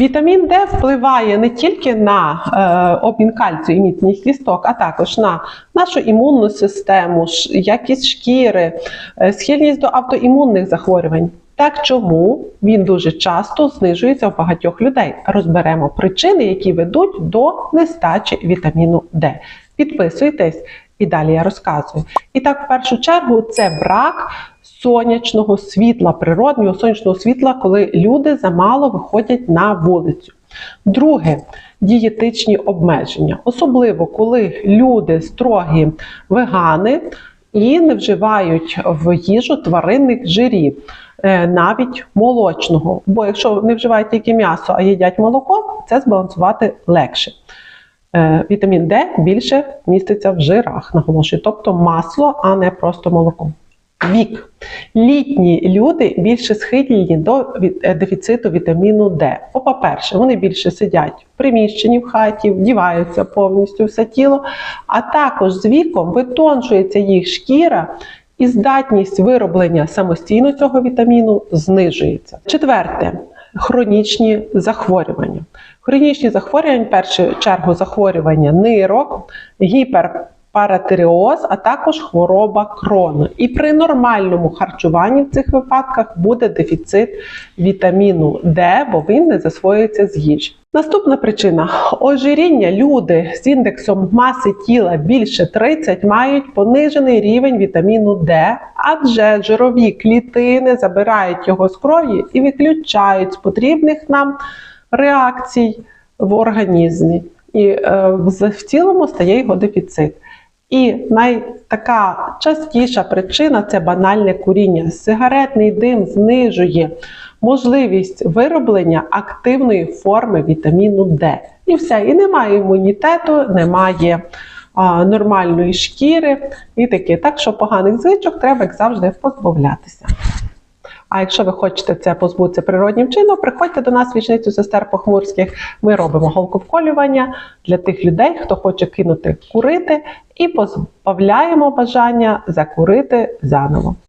Вітамін Д впливає не тільки на е, обмін кальцію і міцність кісток, а також на нашу імунну систему, якість шкіри, е, схильність до автоімунних захворювань. Так чому він дуже часто знижується у багатьох людей? Розберемо причини, які ведуть до нестачі вітаміну Д. Підписуйтесь і далі я розказую. І так, в першу чергу, це брак сонячного світла, природнього сонячного світла, коли люди замало виходять на вулицю. Друге дієтичні обмеження, особливо коли люди строгі вегани і не вживають в їжу тваринних жирів, е, навіть молочного. Бо якщо не вживають тільки м'ясо, а їдять молоко, це збалансувати легше. Е, Вітамін Д більше міститься в жирах, наголошую, тобто масло, а не просто молоко. Вік. Літні люди більше схильні до е, дефіциту вітаміну Д. По-перше, вони більше сидять в приміщенні в хаті, вдіваються повністю все тіло, а також з віком витончується їх шкіра і здатність вироблення самостійно цього вітаміну знижується. Четверте хронічні захворювання. Хронічні захворювання, в першу чергу, захворювання нирок, гіперпаратеріоз, а також хвороба крона. І при нормальному харчуванні в цих випадках буде дефіцит вітаміну Д, бо він не засвоюється з їжі. Наступна причина ожиріння. Люди з індексом маси тіла більше 30 мають понижений рівень вітаміну Д, адже жирові клітини забирають його з крові і виключають з потрібних нам реакцій в організмі. І е, в цілому стає його дефіцит. І найтака частіша причина це банальне куріння. Сигаретний дим знижує можливість вироблення активної форми вітаміну Д. І все. І немає імунітету, немає а, нормальної шкіри і таке. Так що поганих звичок треба, як завжди, позбавлятися. А якщо ви хочете це позбутися природнім чином, приходьте до нас в вічницю сестер Похмурських. Ми робимо голковколювання для тих людей, хто хоче кинути курити, і позбавляємо бажання закурити заново.